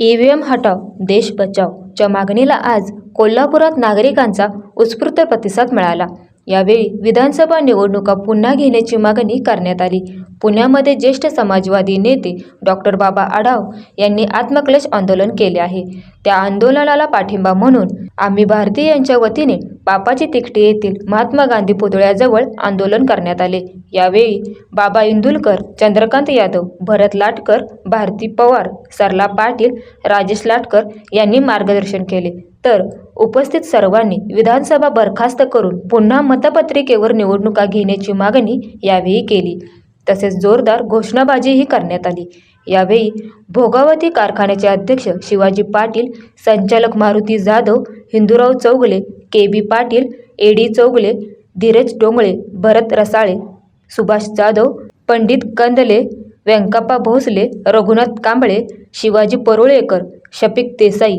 EVM हटाव देश बचावच्या मागणीला आज कोल्हापुरात नागरिकांचा उत्स्फूर्त प्रतिसाद मिळाला. यावेळी विधानसभा निवडणुका पुन्हा घेण्याची मागणी करण्यात आली. पुण्यामध्ये ज्येष्ठ समाजवादी नेते डॉक्टर बाबा आढाव यांनी आत्मक्लेश आंदोलन केले आहे. त्या आंदोलनाला पाठिंबा म्हणून आम्ही भारतीयांच्या वतीने बापाची तिकटी येथील महात्मा गांधी पुतळ्याजवळ आंदोलन करण्यात आले. यावेळी बाबा इंदुलकर चंद्रकांत यादव भरत लाटकर भारती पवार सरला पाटील राजेश लाटकर यांनी मार्गदर्शन केले. तर उपस्थित सर्वांनी विधानसभा बरखास्त करून पुन्हा मतपत्रिकेवर निवडणुका घेण्याची मागणी यावेळी केली. तसेच जोरदार घोषणाबाजीही करण्यात आली. यावेळी भोगावती कारखान्याचे अध्यक्ष शिवाजी पाटील संचालक Maruti Jadhav Hindurao Chougale K B Patil A D Chougale Dhiraj Dongale Bharat Rasale Subhash Jadhav Pandit Kandale Vyankappa Bhosale Raghunath Kamble Shivaji Parulekar Shafiq Desai